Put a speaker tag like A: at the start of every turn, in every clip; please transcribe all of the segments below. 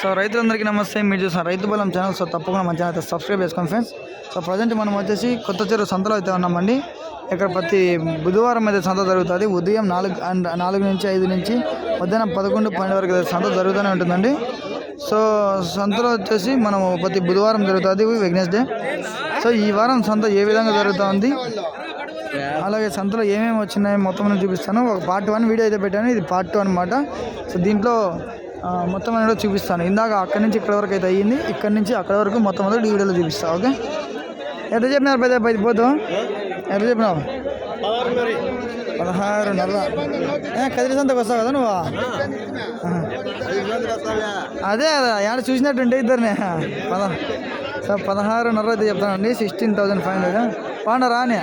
A: So రైతులందరికీ నమస్తే మీరు చూసిన రైతు బలం ఛానల్. సో తప్పకుండా మన ఛానల్ అయితే సబ్స్క్రైబ్ చేసుకోండి ఫ్రెండ్స్. సో ప్రజెంట్ మనం వచ్చేసి కొత్త చెరువు సంతలో అయితే ఉన్నామండి. ఇక్కడ ప్రతి బుధవారం అయితే సంత జరుగుతుంది. ఉదయం నాలుగు అండ్ నాలుగు నుంచి ఐదు నుంచి మధ్యాహ్నం పదకొండు పన్నెండు వరకు అయితే సంత జరుగుతూనే ఉంటుందండి. సో సంతలో వచ్చేసి మనం ప్రతి బుధవారం జరుగుతుంది వెగ్నెస్డే సో ఈ వారం సంత ఏ విధంగా జరుగుతూ ఉంది? అలాగే సంతలో ఏమేమి వచ్చినాయో మొత్తం నేను చూపిస్తాను. ఒక పార్ట్ వన్ వీడియో అయితే పెట్టాను. ఇది పార్ట్ టూ అనమాట సో దీంట్లో మొత్తం అనేది చూపిస్తాను. ఇందాక అక్కడి నుంచి ఇక్కడ వరకు అయితే అయ్యింది. ఇక్కడ నుంచి అక్కడ వరకు మొత్తం అంతా ఈ వీడియోలో చూపిస్తాను ఓకే? ఎంత చెప్పినారు పెద్ద పది పోతాం? ఎంత చెప్పినావు? పదహారు ఏ, కదిరి వస్తావు కదా నువ్వు? అదే అదే ఆడ చూసినట్టుంటే ఇద్దరిని. పద. సో పదహారున్నర అయితే చెప్తానండి. Sixteen thousand five hundred. బాగున్నారా అని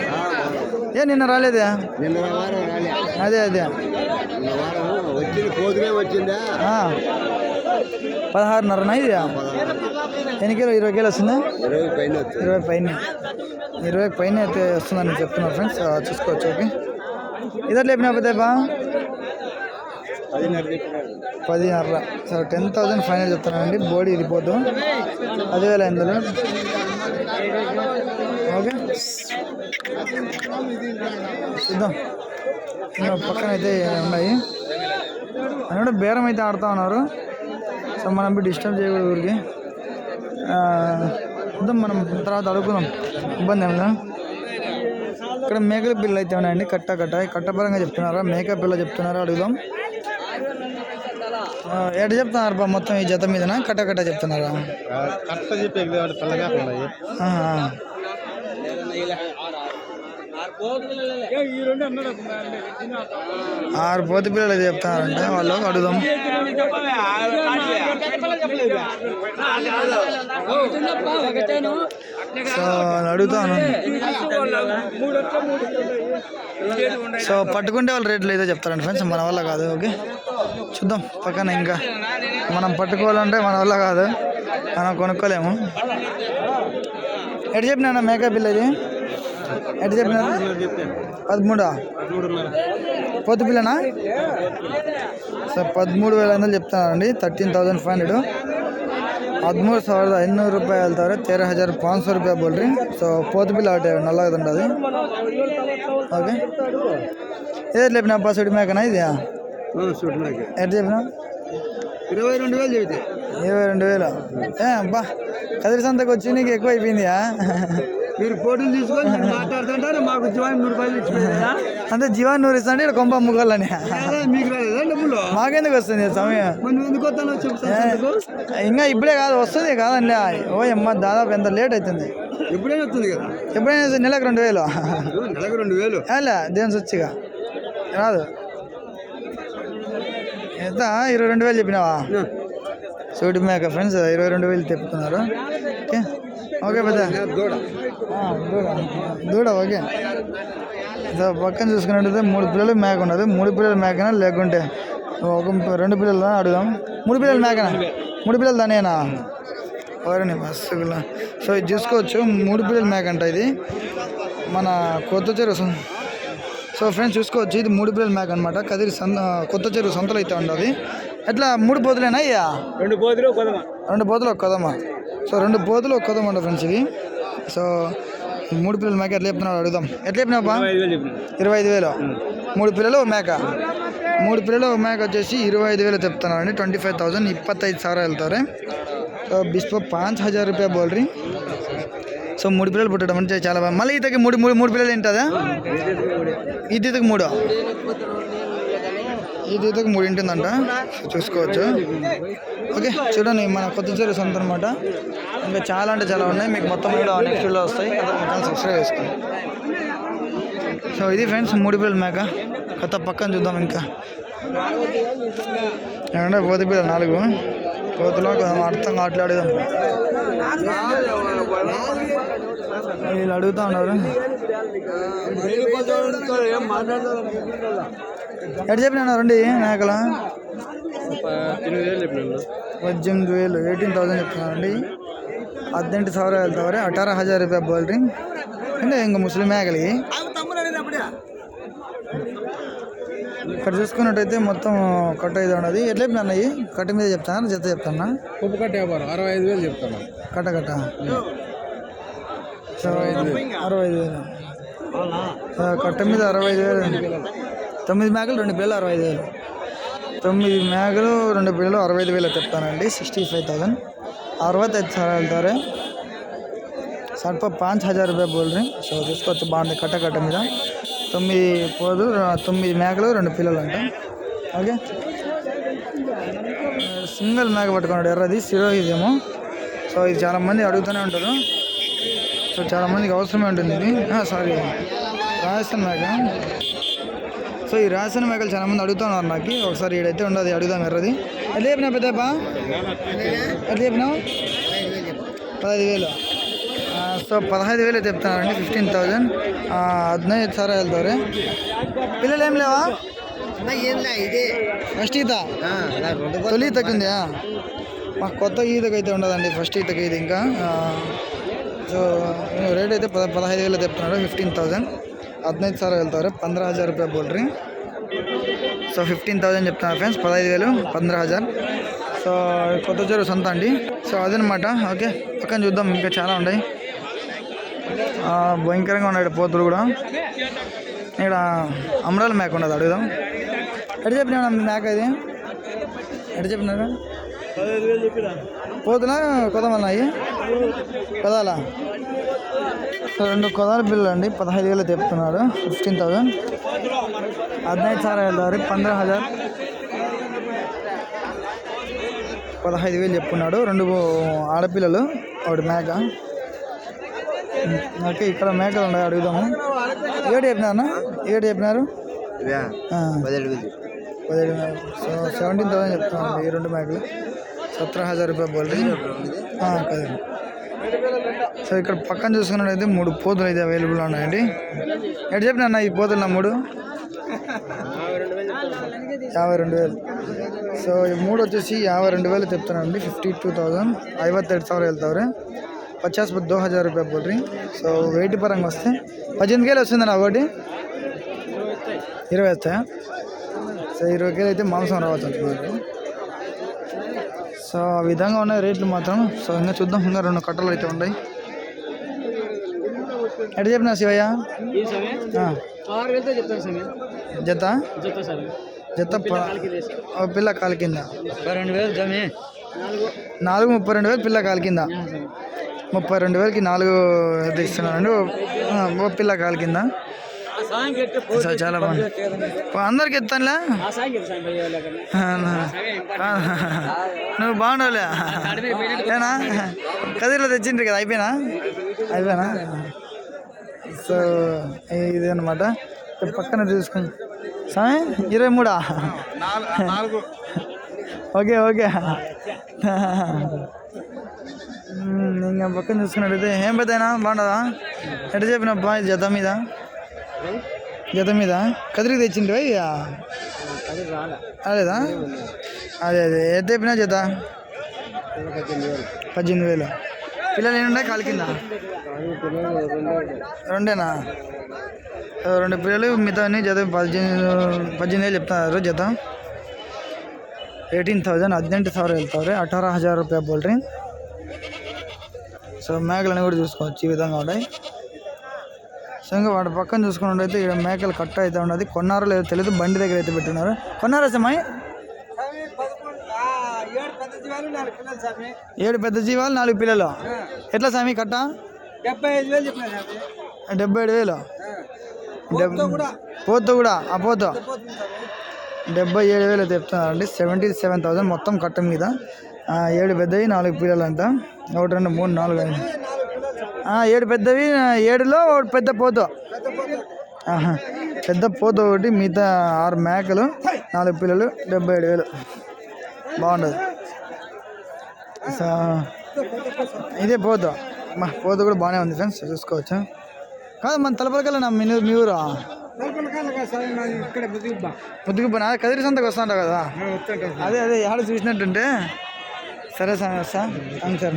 A: ఏ నిన్న రాలేదే?
B: నిన్న వారం రాలే.
A: అదే అదే.
B: వారం వచ్చింది పోతునే వచ్చిందా?
A: ఆ. పదహారున్నరనా ఇది? ఎన్ని కిలో ఇరవై కిలో వస్తుందా?
B: ఇరవై పైన
A: ఇరవై పైన. ఇరవై పైన అయితే వస్తుందని చెప్తున్నారు ఫ్రెండ్స్. చూసుకోవచ్చు ఓకే. ఇద్దరు లేపినా పెద్దపా
B: పదిన్నర చెప్పినాడు.
A: పదిన్నర. సో టెన్ థౌజండ్ ఫైనల్ చెప్తానండి బోడీ ఇరిపోదు పదివేల ఎనిమిదిలో. ఓకే. ఇంకా పక్కన అయితే ఉన్నాయి? కూడా బేరం అయితే ఆడుతూ ఉన్నారు. సో మనం డిస్టర్బ్ చేయకూడదు ఊరికి. చూద్దాం మనం తర్వాత అడుగుదాం. ఇబ్బంది ఏమన్నా ఇక్కడ మేకల పిల్లలు అయితే ఉన్నాయండి. కట్ట కట్ట. కట్టపరంగా చెప్తున్నారా? మేక పిల్ల చెప్తున్నారా? అడుగుదాం. ఎట చెప్తున్నారు బా మొత్తం ఈ జత మీదనా? కట్ట కట్ట చెప్తున్నారా?
B: కరెక్ట్ చెప్పి.
A: ఆరు పోతు పిల్లలు అయితే వాళ్ళు అడుగుదాం. సో అడుగుతాను. సో పట్టుకుంటే వాళ్ళు రేట్లు అయితే చెప్తారండి ఫ్రెండ్స్ మన వల్ల కాదు ఓకే? చూద్దాం పక్కన ఇంకా. మనం పట్టుకోవాలంటే మన వల్ల కాదు. మనం కొనుక్కోలేము. ఎటు చెప్పినా మేకప్ బిల్ ఇది ఎట్ చెప్పినారు? పదమూడా? పొద్దు పిల్లనా సార్ పదమూడు వేల వందలు చెప్తున్నారండి. Thirteen thousand five hundred. ಹದಿಮೂರು ಸಾವಿರದ ಐನೂರು ರೂಪಾಯಿ ಹೇಳ್ತಾರೆ ತೇರ ಹಜಾರ್ ಪಾಂಚ್ ರೂಪಾಯಿ ಬೋಲ್ರಿ ಸೊ ಪೋತ್ ಬಿಲ್ నల్లగా ఉండదు ఓకే. ఏది ఏదో లేపినా బస్ మేకనా ఇది ఎట్ చెప్పినా
B: ఇరవై రెండు వేలు చెబితే.
A: ఇరవై రెండు వేలు? బా కదిరి సంతకు వచ్చి నీకు ఎక్కువ అయిపోయిందియా?
B: మీరు పోటీలు తీసుకొని మీరు మాట్లాడుతుంటారు మాకు జీవాన్ని నూరు రూపాయలు ఇచ్చిపోయిందా.
A: అంతే జీవాన్ని నూరు ఇస్తాంటే ఇక్కడ కొంప అమ్ముకోవాలని
B: మీకు రాలేదా డబ్బులు?
A: మాకెందుకు వస్తుంది సమయం?
B: ఎందుకు వస్తానో చెప్తాను
A: ఇంకా ఇప్పుడే కాదు వస్తుంది కాదండి. ఓ అమ్మ దాదాపు ఎంత లేట్ అవుతుంది?
B: ఎప్పుడైనా వస్తుంది కదా?
A: ఎప్పుడైనా నెలకు రెండు వేలు.
B: నెలకు రెండు వేలు.
A: దేని సొచ్చిగా రాదు. ఎంత? ఇరవై రెండు వేలు చెప్పినావా? సూటి మేక ఫ్రెండ్స్ ఇరవై రెండు వేలు చెప్తున్నారు ఓకే పెద్ద.
B: దూడ
A: ఆ, దూడ. దూడ ఓకే. సో పక్కన చూసుకున్నట్టయితే మూడు పిల్లలు మేక ఉన్నది. మూడు పిల్లల మేకనా లేకుంటే ఒక రెండు పిల్లలు? అడుగుదాం. మూడు పిల్లల మేకనా? మూడు. పిల్లలు దానేనా ఎవరని మస్తుగా సో ఇది చూసుకోవచ్చు. మూడు పిల్లల మేక అంట ఇది. మన కొత్త చెరువు సం- ఫ్రెండ్స్ చూసుకోవచ్చు. ఇది మూడు పిల్లల మేక అనమాట కదిరి సంత కొత్త చెరువు సంతలో అయితే ఉండదు. ఎట్లా? మూడు పోతులేనా అయ్యా
B: రెండు పోతులు
A: రెండు పోతులు ఒక కదమ్మ సో రెండు బోధులు ఒక్కదం ఉండవు ఫ్రెండ్స్ ఇవి. సో మూడు పిల్లలు మేక ఎట్లా చెప్తున్నాడు అడుగుదాం. ఎట్లా చెప్పినావా ఇరవై ఐదు వేలు మూడు పిల్లలు మేక. మూడు పిల్లలు మేక వచ్చేసి ఇరవై ఐదు వేలు చెప్తున్నారు అండి ట్వంటీ ఫైవ్ థౌసండ్ ఇప్పత్తైదు సార్ వెళ్తారు. సో బిస్పో పాంచ్ హజార్ రూపాయ బోల్ రీ సో మూడు పిల్లలు పుట్టడం అంటే చాలా బాగా మళ్ళీ ఇతకి మూడు మూడు మూడు పిల్లలు ఏంటదా? ఇతకి మూడు. ఇది మూడు ఉంటుందంట చూసుకోవచ్చు. ఓకే చూడండి మన కొత్త చెరువు సొంత అనమాట ఇంకా చాలా అంటే చాలా ఉన్నాయి. మీకు మొత్తం కూడా నెక్స్ట్ వీడియో వస్తాయి. అదే సబ్స్క్రైబ్ చేసుకోండి. సో ఇది ఫ్రెండ్స్ మూడు పిల్లలు మేక. కొత్త పక్కన చూద్దాం ఇంకా. ఏమంటే కోతి పిల్లలు నాలుగు. కోతులో కొంచెం అర్థం మాట్లాడదాం వీళ్ళు అడుగుతా ఉన్నారు. ఎటు చెప్పినా రండి మేకల
B: ఎనిమిది వేలు చెప్పిన
A: పద్దెనిమిది వేలు ఎయిటీన్ థౌసండ్ చెప్తున్నారండి ಹದಿನೆಂಟು ಸಾವಿರ ಹೇಳ್ತಾವ್ರೆ ಅಠಾರ ಹಜಾರ್ ರೂಪಾಯಿ ಬೋಲ್ರಿ అంటే ఇంకా ముస్లిం మేకలి ఇక్కడ చూసుకున్నట్టయితే మొత్తం కట్ట అయితే ఉన్నది ఎట్లా చెప్పినా అన్నయ్యి కట్ట మీద చెప్తాను జత చెప్తానా
B: ఉప్పు కట్ట వ్యాపారం అరవై ఐదు వేలు చెప్తాను
A: కట్ట కట్ట సో, అరవై ఐదు వేలు ఆ, కట్ట మీద అరవై ఐదు వేలు తొమ్మిది మేకలు రెండు పిల్లలు అరవై ఐదు వేలు. తొమ్మిది మేకలు రెండు పిల్లలు అరవై ఐదు వేలు చెప్తానండి సిక్స్టీ ఫైవ్ థౌసండ్ ఐదు సార్ వెళ్తారు సర్ప పాంచ్ హజార్ రూపాయ బోల్ రీ సో తీసుకొచ్చి బాగుంది కట్ట కట్ట మీద. తొమ్మిది పోదు తొమ్మిది మేకలు రెండు పిల్లలు అంట ఓకే. సింగిల్ మేక పట్టుకున్నాడు ఎర్రది సిరో ఇదేమో సో ఇది చాలామంది అడుగుతూనే ఉంటారు. సో చాలామందికి అవసరమే ఉంటుంది. ఇది సారీ. రాజస్థాన్ మేక. సో ఈ రాసిన మేకలు చాలా మంది అడుగుతున్నారు నాకు. ఒకసారి ఈడైతే ఉండదు అడుగుదాం ఎర్రది. ఎట్లా చెప్పినా పెద్దప్పా? ఎట్లా చెప్పినావు? పదహైదు వేలు. సో పదహైదు వేలు చెప్తున్నారండి ఫిఫ్టీన్ థౌజండ్. హద్నైదు సార్ వెళ్తారు. పిల్లలు ఏం లేవా? ఫస్ట్ ఈత? తొలి ఈతకి మాకు. కొత్త ఈతకు అయితే ఉండదండి ఫస్ట్ ఈతకి ఇది ఇంకా. సో రేట్ అయితే పద పదహైదు వేలు చెప్తున్నారు ఫిఫ్టీన్ థౌజండ్. ಹದಿನೈದು ಸಾವಿರ వెళ్తారు ಪಂದ್ರ రూపాయ ರೂಪಾಯಿ ಬೋಲ್ರಿ. సో ఫిఫ్టీన్ ತೌಸಂಡ್ చెప్తున్నా ఫ్రెండ్స్ పదహైదు వేలు పంద్ర హజార్ సో కొత్త చెరువు సొంత అండి సో అదనమాట ఓకే పక్కన చూద్దాం ఇంకా చాలా ఉన్నాయి భయంకరంగా ఉన్నాయి పోతులు కూడా ఇక్కడ అమరాల మేక ఉండదు అడుగుదాం ఎటు చెప్పినా మేక ఇది ఎటు చెప్పినారా పోతున్నా కొదమన్నాయి కొదాల రెండు కొదాల బిల్లు అండి పదహైదు వేలు చెప్తున్నారు ఫిఫ్టీన్ థౌజండ్ హద్నైదు సార్ హజార్ పంద్ర హజార్. పదహైదు వేలు చెప్పున్నాడు రెండు ఆడపిల్లలు ఒకటి మేక. ఓకే ఇక్కడ మేకలు ఉన్నాయి అడుగుదాము. ఏడు చెప్పినారు ఏడు చెప్పినారు? పదిహేడు సో సెవెంటీన్ థౌసండ్ చెప్తున్నాను ఈ రెండు మేకలు. సత్ర హజార్ రూపాయ బోల్ కదండి సో ఇక్కడ పక్కన చూసుకున్నట్లయితే మూడు పోతులు అయితే అవైలబుల్ ఉన్నాయండి. ఎటు చెప్పిన అన్న ఈ పోతులు నా మూడు? యాభై రెండు వేలు. సో ఈ మూడు వచ్చేసి యాభై రెండు వేలు చెప్తున్నానండి. ఫిఫ్టీ టూ థౌజండ్ ఐవత్తెడు ಸಾವಿರ ಹೇಳ್ತಾವ್ರೆ పచాస్ దో హజార్ రూపాయ బోల్రీ సో వెయిట్ పరంగా వస్తే పద్దెనిమిది కేలు వస్తుందండి ఒకటి? ఇరవై వస్తాయా? సో ఇరవై కేలు అయితే మాంసం రావచ్చు అనుకున్నారు సో ఆ విధంగా ఉన్నాయి రేట్లు మాత్రం. సో ఇంకా చూద్దాం ఇంకా రెండు కట్టలు అయితే ఉన్నాయి. ఎట్లా చెప్పినా శివయ్య? జత? జత పిల్ల కాలు కింద. నాలుగు. ముప్పై రెండు వేలు పిల్ల కాలు కింద. ముప్పై రెండు వేలకి నాలుగు ఇది ఇస్తున్నానండి ఓ- పిల్ల కాలు కింద. చాలా బాగుంది. అందరికి ఎత్తానులే. నువ్వు బాగుండవులే. ఏనా? కదిరిలో తెచ్చిండ్రు కదా అయిపోయినా? అయిపోయినా? సో ఇది అనమాట పక్కన చూసుకుని. సాయి ఇరవై మూడా? Okay okay. ఇంకా పక్కన చూసుకున్నట్టయితే ఏం పెద్దయినా? బాగుండదా? ఎట్లా చెప్పిన బాయ్ జత మీద? జత మీద కదిరికి తెచ్చిండ్రు అయ్యా అదేదా అదే అదే ఎంత చెప్పినా జత పద్దెనిమిది వేలు పిల్లలు ఏమి ఉన్నాయి కాలు కింద రెండేనా ఆ, రెండు పిల్లలు మిగతా అన్ని జత పద్దెనిమిది పద్దెనిమిది వేలు చెప్తున్నారు జత ಏಯ್ಟೀನ್ ತೌಸಂಡ್ ಹದಿನೆಂಟು ಸಾವಿರ ಹೇಳ್ತಾವ್ರೆ అఠారా హజార్ రూపాయ బోల్డ్రీ సో మేకలని కూడా చూసుకోవచ్చు ఈ విధంగా ఉన్నాయి సో ఇంకా వాటి పక్కన చూసుకున్నట్టయితే ఇక్కడ మేకలు కట్ట అయితే ఉన్నది. కొన్నారో లేదో తెలియదు బండి దగ్గర అయితే పెట్టున్నారు కొన్నారా సమ్మాయి ఏడు పెద్ద జీవాలు నాలుగు పిల్లలు ఎట్లా స్వామి కట్ట?
B: డెబ్బై ఐదు వేలు
A: డెబ్బై ఏడు వేలు. పోతు కూడా. ఆ పోతు. డెబ్బై ఏడు వేలు చెప్తున్నారండి. సెవెంటీ సెవెన్ థౌసండ్ మొత్తం కట్ట మీద. ఏడు పెద్దవి నాలుగు పిల్లలు అంట. ఒకటి రెండు మూడు నాలుగు ఐదు. ఏడు పెద్దవి ఏడులో ఒకటి పెద్ద పోతు. పెద్ద పోతు ఒకటి మిగతా ఆరు మేకలు నాలుగు పిల్లలు డెబ్బై ఏడు వేలు. బాగుండదు. ఇదే పోతు. మా పోతు కూడా బాగానే ఉంది ఫ్రెండ్స్ చూసుకోవచ్చు? కాదు మన తలపలకల్లా నా మీ మీ ఊరు? పోయినా కదిరి సంతకు వస్తాంటావు కదా? అదే అదే ఆడ చూసినట్టుంటే? సరే సార్ వస్తా అవును సార్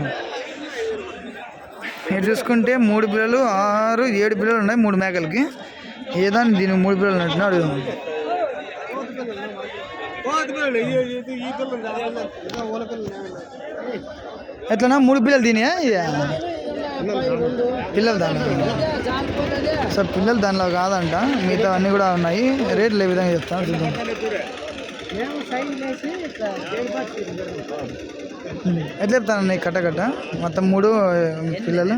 A: మీరు చూసుకుంటే మూడు పిల్లలు ఆరు ఏడు పిల్లలు ఉన్నాయి మూడు మేకలకి. ఏదాన్ని దీని మూడు పిల్లలు ఉన్నట్టు అడుగుదాం ఎట్లనా మూడు పిల్లలు తినే పిల్లలు దాని సో పిల్లలు దానిలో కాదంట. మిగతా అన్నీ కూడా ఉన్నాయి. రేట్లు ఏ విధంగా చెప్తాను చూద్దాం. ఎట్లా చెప్తాను ఈ కట్ట కట్ట? మొత్తం మూడు పిల్లలు?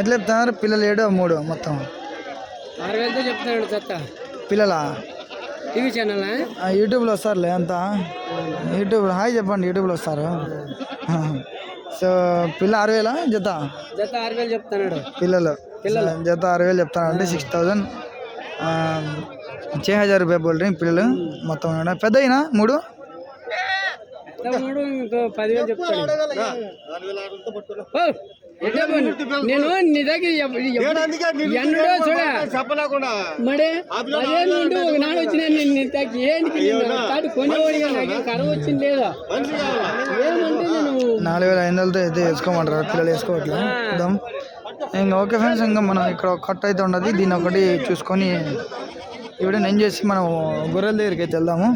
A: ఎట్లా చెప్తున్నారు? పిల్లలు ఏడు మూడు మొత్తం?
B: ఆరు వేలతో చెప్తాడు చెత్త
A: పిల్లలా?
B: TV channel?
A: ఆ, యూట్యూబ్లో వస్తారులే అంతా? యూట్యూబ్ హాయ్ చెప్పండి యూట్యూబ్లో వస్తారు. సో పిల్ల ఆరు వేలా? జత?
B: జత ఆరు వేలు చెప్తున్నాడు.
A: పిల్లలు. జత ఆరు వేలు చెప్తానంటే సిక్స్ థౌజండ్. छः हज़ार रुपये बोल रहे हैं పిల్లలు మొత్తం కూడా పెద్దయినా మూడు
B: మూడు ఇంకో పదివేలు చెప్తాడు ఓ, ఎట్లా పోను? నేను నీ దగ్గర ఎప్పుడు- ఎప్పుడు- ఎన్నడో చూడ
C: చెప్పలేకుండా
B: మడే అదే నుండి ఒక నాడు వచ్చిన నేను నీ దగ్గర ఏంటి తాటి కొనేవాడిగా నాకేం కరం వచ్చింది లేదా ఏమంటే నేను
A: నాలుగు వేల ఐదు వందలతో అయితే వేసుకోమంటారు పిల్లలు వేసుకోవట్లేదు చూద్దాం ఇంకా ఓకే ఫ్రెండ్స్ ఇంకా మనం ఇక్కడ ఒక కట్ అయితే ఉండదు దీన్ని ఒకటి చూసుకొని ఈ నేను చేసి మనం గొర్రెల దగ్గరికి అయితే వెళ్దాము.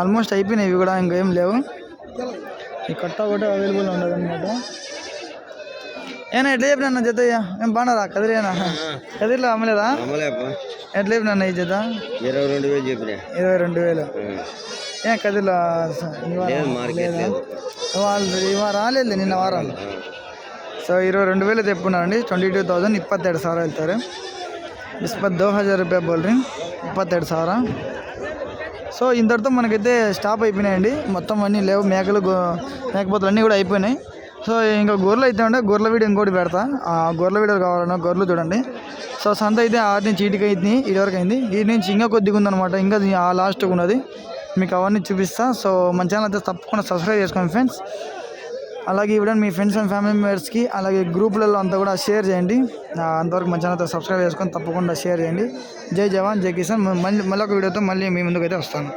A: ఆల్మోస్ట్ అయిపోయినాయి ఇవి కూడా ఇంకేం లేవు. ఈ కట్ట కూడా అవైలబుల్ ఉండదు అనమాట ఏనా ఎట్లా అన్న జెద్దయ్యా ఏం బాగున్నారా? కదిరేనా కదిరిలో అమ్మలేదా? ఎట్లా చెప్పినా ఈ జత?
C: ఇరవై రెండు వేలు చెప్పిన.
A: ఇరవై రెండు వేలు. ఏ కదిరిలో వాళ్ళు ఇవాళ రాలేదు నిన్న వారాలు. సో ఇరవై రెండు వేలు చెప్పున్నారండి ట్వంటీ టూ థౌజండ్ ఇప్పత్తేడు సార్ వెళ్తారు. इस पर दो రూపాయ బోల్ రింగ్ ఇప్పత్తేడు సారా సో ఇంతటితో మనకైతే స్టాప్ అయిపోయినాయండి. మొత్తం అన్నీ లేవు మేకలు మేకపోతలు అన్నీ కూడా అయిపోయినాయి. సో ఇంకా గొర్రెలు అయితే ఉండే గొర్రెల వీడియో ఇంకోటి పెడతా. ఆ గొర్రెల వీడియో కావాలన్నా గొర్రెలు చూడండి. సో సంత అయితే ఆరు నుంచి ఇటుక అయింది ఇటు వరకు అయింది. ఇటు నుంచి ఇంకా కొద్దిగా ఉందనమాట ఇంకా ఆ లాస్ట్కి ఉన్నది. మీకు అవన్నీ చూపిస్తా. సో మన ఛానల్ అయితే తప్పకుండా సబ్స్క్రైబ్ చేసుకోండి ఫ్రెండ్స్ అలాగే ఇవ్వడం మీ ఫ్రెండ్స్ అండ్ ఫ్యామిలీ మెంబర్స్కి అలాగే గ్రూపులలో అంతా కూడా షేర్ చేయండి. అంతవరకు మన ఛానల్తో సబ్స్క్రైబ్ చేసుకొని తప్పకుండా షేర్ చేయండి. జై జవాన్ జై కిసాన్. మళ్ళీ మళ్ళీ ఒక వీడియోతో మళ్ళీ మీ ముందుకైతే వస్తాను.